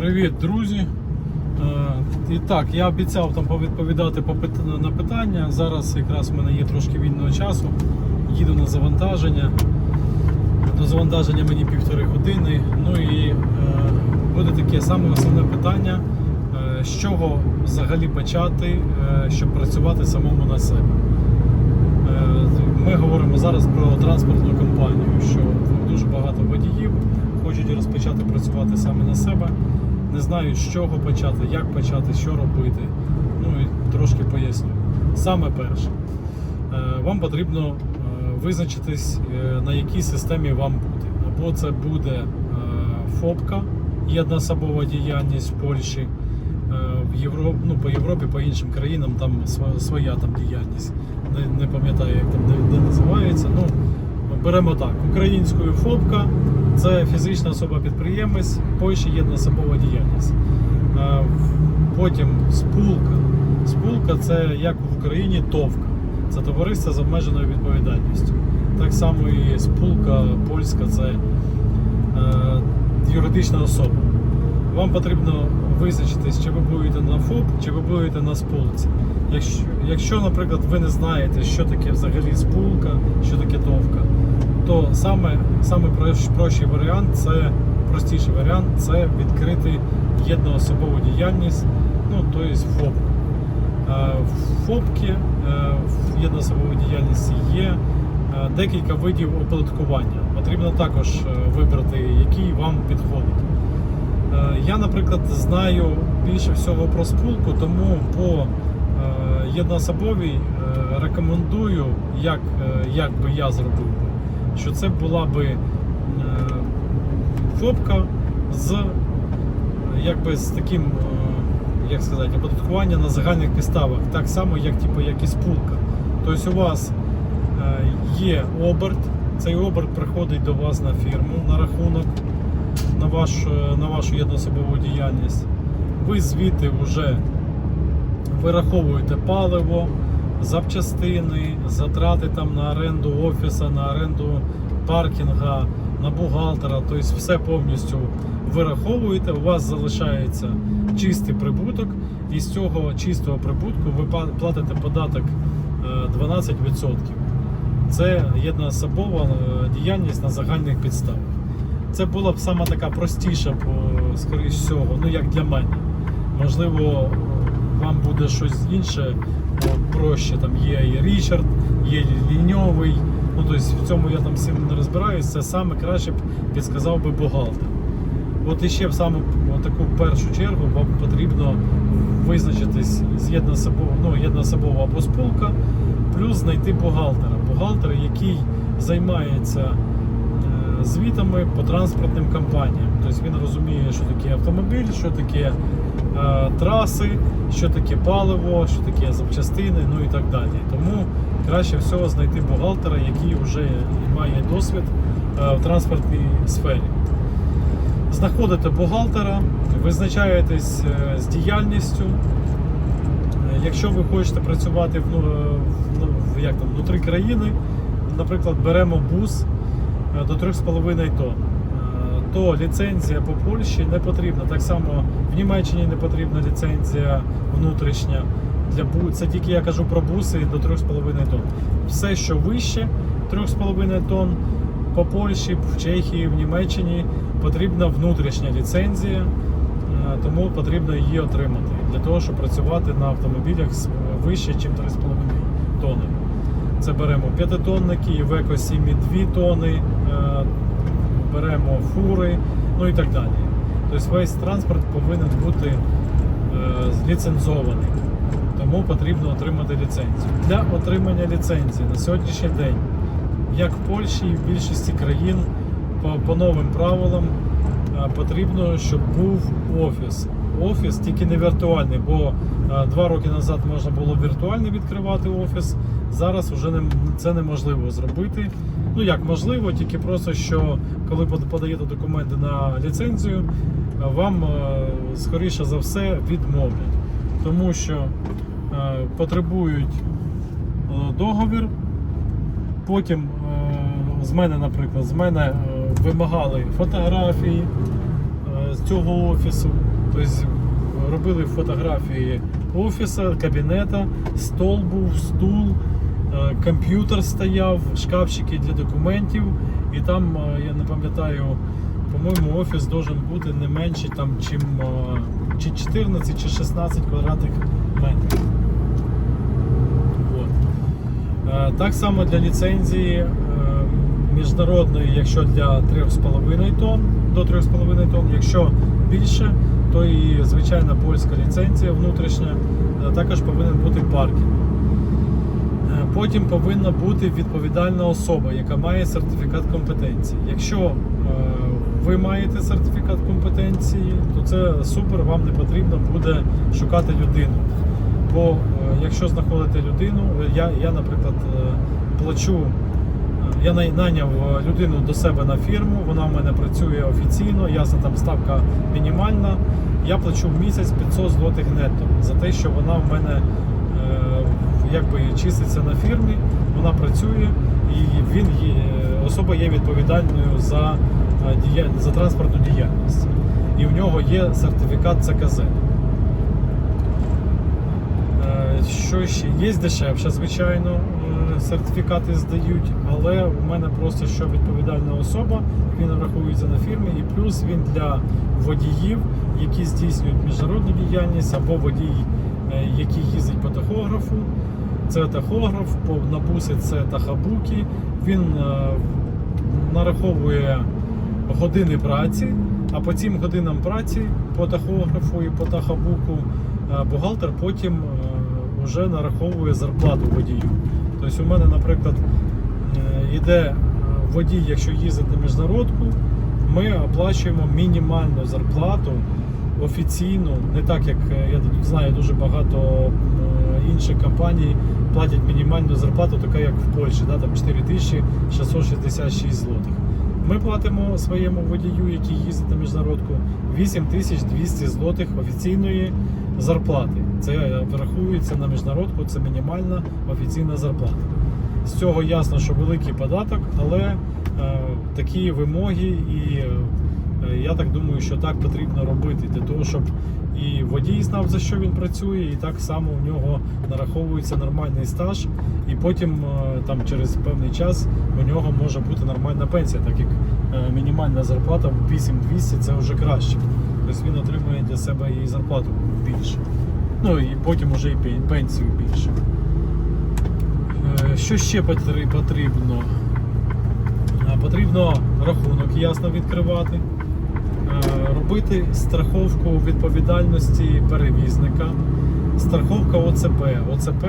Привіт, друзі. Е, І так, я обіцяв там повідповідати на питання. Зараз якраз в мене є трошки вільного часу. Їду на завантаження. До завантаження мені півтори години. Ну і е, буде таке саме основне питання, е, з чого взагалі почати, щоб працювати самому на себе. Ми говоримо зараз про транспортну компанію, що дуже багато водіїв хочуть розпочати працювати саме на себе, не знають з чого почати, як почати, що робити. Ну і трошки поясню. Саме перше, е, вам потрібно е, визначитись, е, на якій системі вам бути. Або це буде ФОПка, єднособова діяльність в Польщі. В Європі, ну, по Європі, по іншим країнам там своя там діяльність. Не, не пам'ятаю, як там де, де називається. Ну, беремо так. Українською ФОПка це фізична особа-підприємець, в Польщі єднособова діяльність. Е, Потім спулка. Спулка це як в Україні ТОВКа. Це товариство з обмеженою відповідальністю. Так само і спулка польська це е, юридична особа. Вам потрібно визначитись, чи ви будете на ФОП, чи ви будете на спулці. Якщо, якщо, наприклад, ви не знаєте, що таке взагалі спулка, що таке товка, то саме, саме прощий варіант, це простіший варіант це відкрити єдноособову діяльність, ну тобто ФОП. Е, В ФОПки е, в єдноособовій діяльності є е, декілька видів оподаткування. Потрібно також вибрати, який вам підходить. Я, наприклад, знаю більше всього про спулку, тому по єдноособовій рекомендую, як, як би я зробив би, що це була би е, ФОПка з, е, якби, з таким, е, як сказати, оподаткування на загальних підставах, так само, як, типу, як і спулка. Тобто у вас е, є оберт, цей оберт приходить до вас на фірму на рахунок на, ваш, е, на вашу єднособову діяльність. Ви звідти вже вираховуєте паливо, запчастини, затрати там на оренду офіса, на оренду паркінга, на бухгалтера, тобто все повністю вираховуєте, у вас залишається чистий прибуток, і з цього чистого прибутку ви платите податок е, 12%. Це єдноособова е, діяльність на загальних підставах. Це була б сама така простіша, по- скоріш всього, ну як для мене. Можливо, вам буде щось інше проще. Там є і Річард, є ліньовий. Ну, тобто в цьому я там сильно не розбираюсь. Це саме краще б підсказав би бухгалтер. От іще в саму таку першу чергу вам потрібно визначитись з єднособово, ну, єднособова або спілка, плюс знайти бухгалтера. Бухгалтера, який займається звітами по транспортним компаніям. Тобто він розуміє, що таке автомобіль, що таке е, траси, що таке паливо, що таке запчастини, ну і так далі. Тому краще всього знайти бухгалтера, який вже має досвід е, в транспортній сфері. Знаходите бухгалтера, визначаєтесь е, з діяльністю. Е, Якщо ви хочете працювати в, ну, е, в, ну, як там, внутрі країни, наприклад, беремо бус до 3,5 тонн, е, то ліцензія по Польщі не потрібна. Так само в Німеччині не потрібна ліцензія внутрішня. Для бу... Це тільки я кажу про буси до 3,5 тонн. Все, що вище 3,5 тонн, по Польщі, в Чехії, в Німеччині потрібна внутрішня ліцензія, е, тому потрібно її отримати для того, щоб працювати на автомобілях вище, ніж 3,5 тонни. Це беремо п'ятитонники, Iveco 7,2 тонни, е, беремо фури, ну і так далі. Тобто весь транспорт повинен бути е, ліцензований. Тому потрібно отримати ліцензію. Для отримання ліцензії на сьогоднішній день, як в Польщі і в більшості країн, по, по новим правилам е, потрібно, щоб був офіс. Офіс тільки не віртуальний, бо е, два роки назад можна було віртуально відкривати офіс. Зараз вже не, це неможливо зробити. Ну як можливо, тільки просто що коли подаєте документи на ліцензію, е, вам е, скоріше за все відмовлять, тому що потребують договір. Потім з мене, наприклад, з мене вимагали фотографії, з цього офісу. Тобто робили фотографії офісу, кабінета, стол був, стул, е, комп'ютер стояв, шкафчики для документів. І там, е, я не пам'ятаю, по-моєму, офіс должен бути не менше там, чим е, чи 14 чи 16 квадратних метрів. Так само для ліцензії міжнародної, якщо для 3,5 тонн до 3,5 тонн, якщо більше, то і звичайна польська ліцензія внутрішня е, також повинен бути паркінг. Е, Потім повинна бути відповідальна особа, яка має сертифікат компетенції. Якщо е, ви маєте сертифікат компетенції, то це супер, вам не потрібно буде шукати людину. Бо якщо знаходите людину, я, я наприклад, плачу, я най- найняв е, людину до себе на фірму, вона в мене працює офіційно, ясно, там ставка мінімальна. Я плачу в місяць 500 злотих нетто за те, що вона в мене е, якби чиститься на фірмі, вона працює і він є, особа є відповідальною за, е, за транспортну діяльність. І в нього є сертифікат ЦКЗ. Е, Що ще? Є дешевше, звичайно, е, сертифікати здають, але у мене просто що відповідальна особа, він рахується на фірмі, і плюс він для водіїв, які здійснюють міжнародну діяльність, або водій, е, який їздить по тахографу. Це тахограф, по набусі це тахабуки. Він е, нараховує години праці, а по цим годинам праці по тахографу і по тахабуку е, бухгалтер потім вже нараховує зарплату водію. Тобто у мене, наприклад, е, йде е, водій, якщо їздить на міжнародку, ми оплачуємо мінімальну зарплату офіційну, не так як е, я знаю, дуже багато е, інших компаній платять мінімальну зарплату, така як в Польщі, да, там 4666 злотих. Ми платимо своєму водію, який їздить на міжнародку, 8200 злотих офіційної зарплати. Це е, врахується на міжнародку, це мінімальна офіційна зарплата. З цього ясно, що великий податок, але е, такі вимоги, і е, я так думаю, що так потрібно робити для того, щоб і водій знав за що він працює, і так само у нього нараховується нормальний стаж, і потім е, там через певний час у нього може бути нормальна пенсія, так як е, мінімальна зарплата в 8200 це вже краще. Тобто він отримує для себе і зарплату більше. Ну і потім вже і пенсію більше. Е, Що ще потрібно? Е, Потрібно рахунок ясно відкривати, Е, робити страховку відповідальності перевізника, страховка ОЦП. ОЦП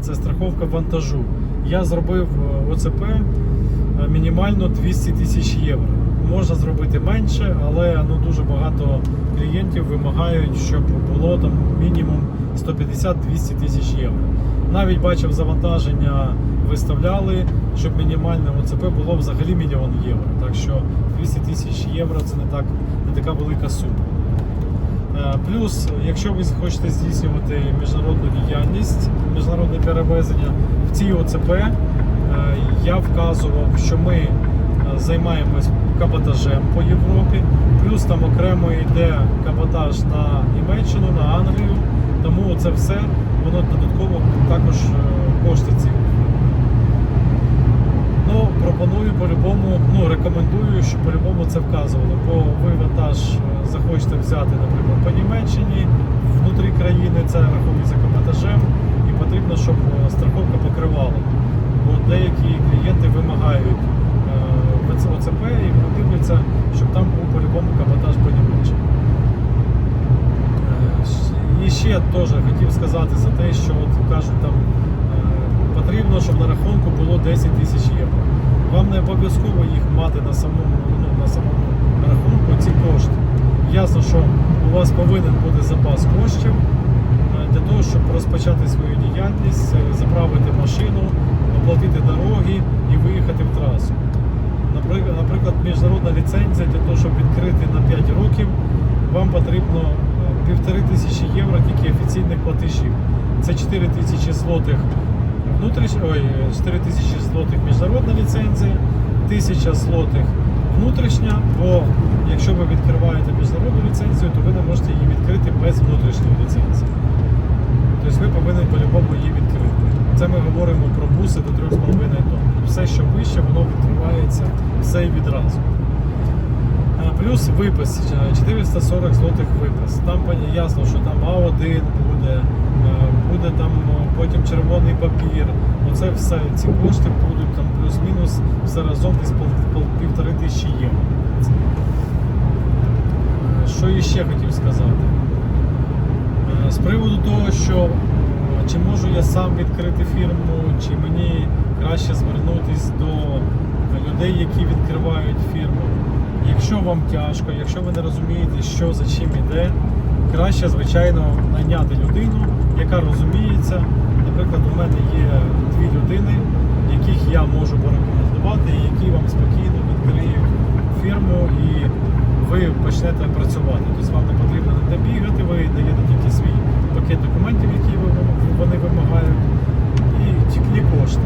це страховка вантажу. Я зробив ОЦП мінімально 200 тисяч євро. Можна зробити менше, але ну, дуже багато клієнтів вимагають, щоб було там мінімум 150-200 тисяч євро. Навіть бачив завантаження, виставляли, щоб мінімальне ОЦП було взагалі мільйон євро. Так що 200 тисяч євро це не, так, не така велика сума. Е, Плюс, якщо ви хочете здійснювати міжнародну діяльність, міжнародне перевезення в цій ОЦП, е, я вказував, що ми займаємось каботажем по Європі, плюс там окремо йде каботаж на Німеччину, на Англію, тому це все воно додатково також е, коштує. Ну, пропоную по-любому, ну рекомендую, щоб по-любому це вказували. Бо ви вантаж е, захочете взяти, наприклад, по Німеччині, внутрі країни це рахується каботажем, і потрібно, щоб е, страховка покривала. Бо деякі клієнти вимагають ВЦ- ОЦП і дивляться, щоб там був по-любому каботаж по. Е, І ще теж хотів сказати за те, що от кажуть там е, потрібно, щоб на рахунку було 10 тисяч євро. Вам не обов'язково їх мати на самому, ну, на самому рахунку ці кошти. Ясно, що у вас повинен бути запас коштів е, для того, щоб розпочати свою діяльність, заправити машину, оплатити дороги і виїхати в трасу. Наприклад, міжнародна ліцензія для того, щоб відкрити на 5 років, вам потрібно е, півтори тисячі євро тільки офіційних платежів. Це 4 тисячі злотих внутріш... Ой, 4 тисячі злотих міжнародна ліцензія, 1000 злотих внутрішня, бо якщо ви відкриваєте міжнародну ліцензію, то ви не можете її відкрити без внутрішньої ліцензії. Тобто ви повинні по-любому її відкрити. Це ми говоримо про буси до 3,5 тонн. Все, що вище, воно відкривається все відразу. Е, Плюс випис е, 440 злотих випис. Там ясно, що там А1 буде, е, буде там е, потім червоний папір. Оце все, ці кошти будуть там плюс-мінус все разом десь півтори тисячі євро. Е, Що іще хотів сказати? Е, З приводу того, що е, чи можу я сам відкрити фірму, чи мені краще звернутися до людей, які відкривають фірму. Якщо вам тяжко, якщо ви не розумієте, що за чим іде, краще, звичайно, найняти людину, яка розуміється. Наприклад, у мене є дві людини, яких я можу порекомендувати, і які вам спокійно відкриють фірму і ви почнете працювати. Тобто вам не потрібно ніде бігати, ви даєте тільки свій пакет документів, які ви- вони вимагають, і тільки кошти.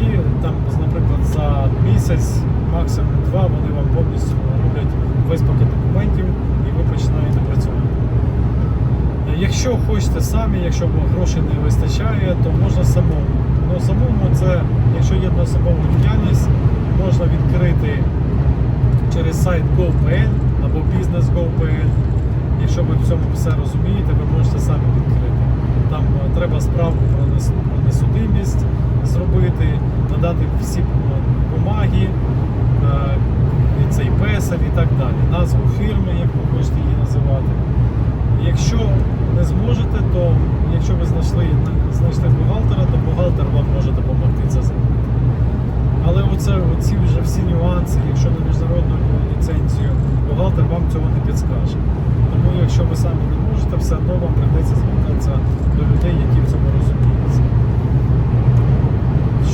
І там, наприклад, за місяць, максимум два, вони вам повністю роблять весь пакет документів і ви починаєте працювати. Якщо хочете самі, якщо грошей не вистачає, то можна самому. Ну, самому це, якщо є одноособова діяльність, можна відкрити через сайт Go.pl або Business.go.pl. Якщо ви в цьому все розумієте, ви можете самі відкрити. Там е, треба справку про несудимість зробити, надати всі бумаги, і цей песель і так далі. Назву фірми, як ви хочете її називати. Якщо не зможете, то якщо ви знайшли, знайшли бухгалтера, то бухгалтер вам може допомогти це зробити. Але оце, оці вже всі нюанси, якщо на міжнародну ліцензію, бухгалтер вам цього не підскаже. Тому якщо ви самі не можете, все одно вам прийдеться звертатися до людей, які в цьому розуміються.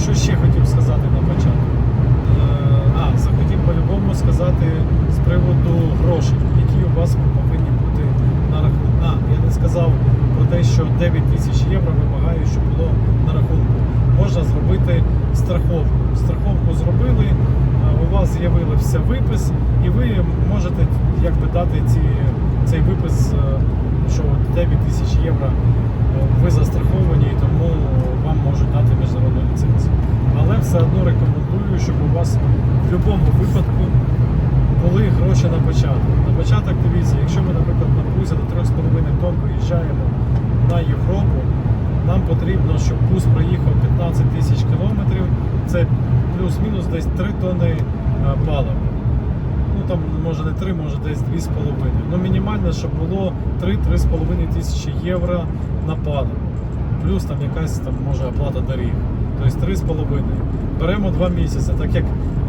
Що ще хотів сказати на початку? Е, А, захотів по-любому сказати з приводу грошей, які у вас повинні бути на рахунку. А, я не сказав про те, що 9 тисяч євро вимагаю, щоб було на рахунку. Можна зробити страховку. Страховку зробили, у вас з'явився випис, і ви можете якби дати ці, цей випис, е, що 9 тисяч євро е, ви застраховані, і тому вам можуть дати міжнародну ліцензію. Але все одно рекомендую, щоб у вас в будь-якому випадку були гроші на початок. На початок дивіться, якщо ми, наприклад, на бузі до 3,5 тонн виїжджаємо на Європу, нам потрібно, щоб бус проїхав 15 тисяч кілометрів, це плюс-мінус десь 3 тонни е, палива. Ну там може не 3, може десь 2,5. Ну мінімально, щоб було 3-3,5 тисячі євро на паливо. Плюс там якась там може оплата доріг. Тобто 3,5. Беремо 2 місяці. Так як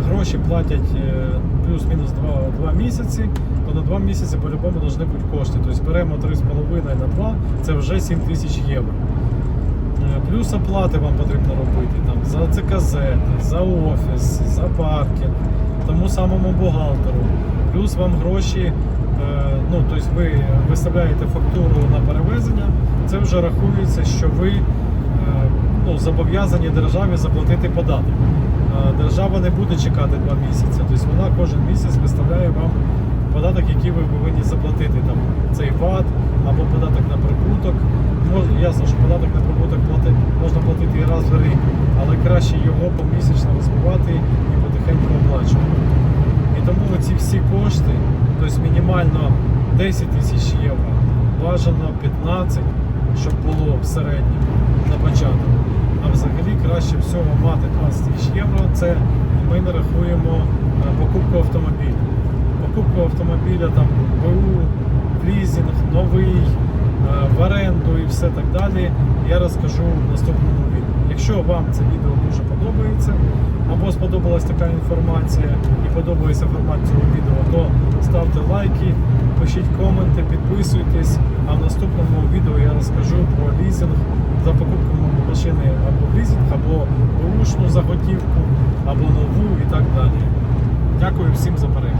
гроші платять е, плюс-мінус 2, 2 місяці, то на 2 місяці по-любому повинні бути кошти. Тобто беремо 3,5 на 2, це вже 7 тисяч євро. Е, Плюс оплати вам потрібно робити там, за ЦКЗ, за офіс, за паркінг, тому самому бухгалтеру. Плюс вам гроші, е, ну, тобто ви виставляєте фактуру на перевезення, це вже рахується, що ви е, ну, зобов'язані державі заплатити податок. Е, Держава не буде чекати два місяці, тобто вона кожен місяць виставляє вам податок, який ви повинні заплатити. Там, цей ВАТ або податок на прибуток. Ясно, що податок на прибуток можна платити і раз в рік, але краще його помісячно розбивати і потихеньку оплачувати. І тому ці всі кошти, тобто мінімально 10 тисяч євро, бажано 15, щоб було в середньому на початок. А взагалі краще всього мати 20 тисяч євро. Це ми не рахуємо е, покупку автомобіля. Покупку автомобіля там БУ, в лізинг, новий, е, в оренду і все так далі. Я розкажу в наступному відео. Якщо вам це відео дуже подобається, або сподобалась така інформація і подобається формат цього відео, то ставте лайки, пишіть коменти, підписуйтесь. А в наступному відео я розкажу про лізинг за покупку машини або лізинг, або бушну заготівку, або нову і так далі. Дякую всім за перегляд.